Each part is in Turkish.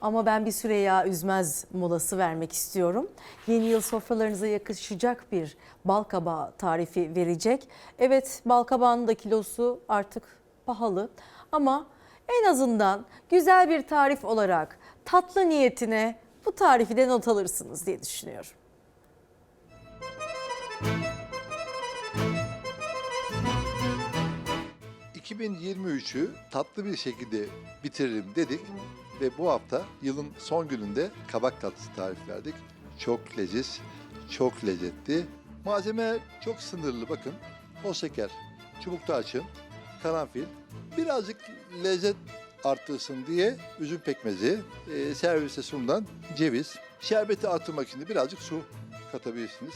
Ama ben bir Süreyya Üzmez molası vermek istiyorum. Yeni yıl sofralarınıza yakışacak bir bal kabağı tarifi verecek. Evet bal kabağının da kilosu artık pahalı ama en azından güzel bir tarif olarak tatlı niyetine bu tarifi de not alırsınız diye düşünüyorum. ...2023'ü tatlı bir şekilde bitirelim dedik ve bu hafta yılın son gününde kabak tatlısı tarif verdik. Çok leziz, çok lezzetli. Malzeme çok sınırlı bakın. Toz şeker, çubuk tarçın, karanfil, birazcık lezzet arttırsın diye üzüm pekmezi, e, servise sunulan ceviz, şerbeti arttırmak için de birazcık su katabilirsiniz.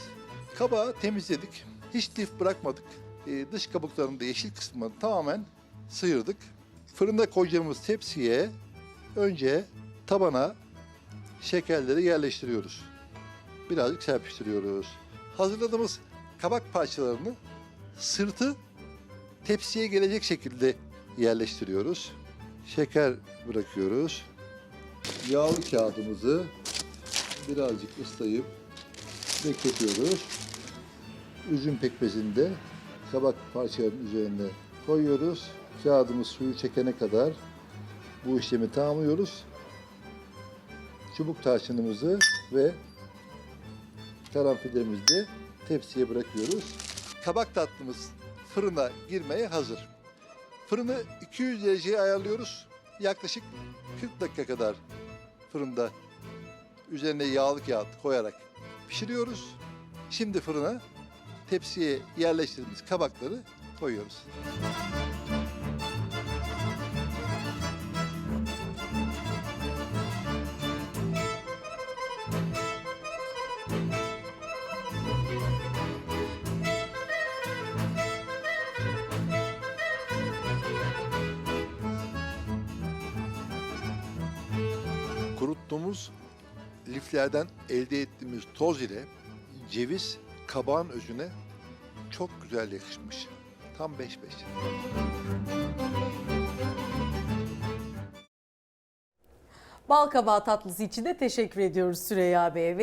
Kabağı temizledik, hiç lif bırakmadık. E, dış kabuklarını da yeşil kısmını tamamen sıyırdık. Fırında koyacağımız tepsiye önce tabana şekerleri yerleştiriyoruz. Birazcık serpiştiriyoruz. Hazırladığımız kabak parçalarını sırtı tepsiye gelecek şekilde yerleştiriyoruz. Şeker bırakıyoruz. Yağlı kağıdımızı birazcık ıslayıp bekletiyoruz. Üzüm pekmezini de kabak parçalarının üzerine koyuyoruz. Kağıdımız suyu çekene kadar bu işlemi tamamlıyoruz. Çubuk tarçınımızı ve karanfillerimizi de tepsiye bırakıyoruz. Kabak tatlımız fırına girmeye hazır. Fırını 200 dereceye ayarlıyoruz. Yaklaşık 40 dakika kadar fırında üzerine yağlı kağıt koyarak pişiriyoruz. Şimdi fırına tepsiye yerleştirdiğimiz kabakları koyuyoruz. kuruttuğumuz liflerden elde ettiğimiz toz ile ceviz kabağın özüne çok güzel yakışmış. Tam 5-5. Bal kabağı tatlısı için de teşekkür ediyoruz Süreyya Bey'e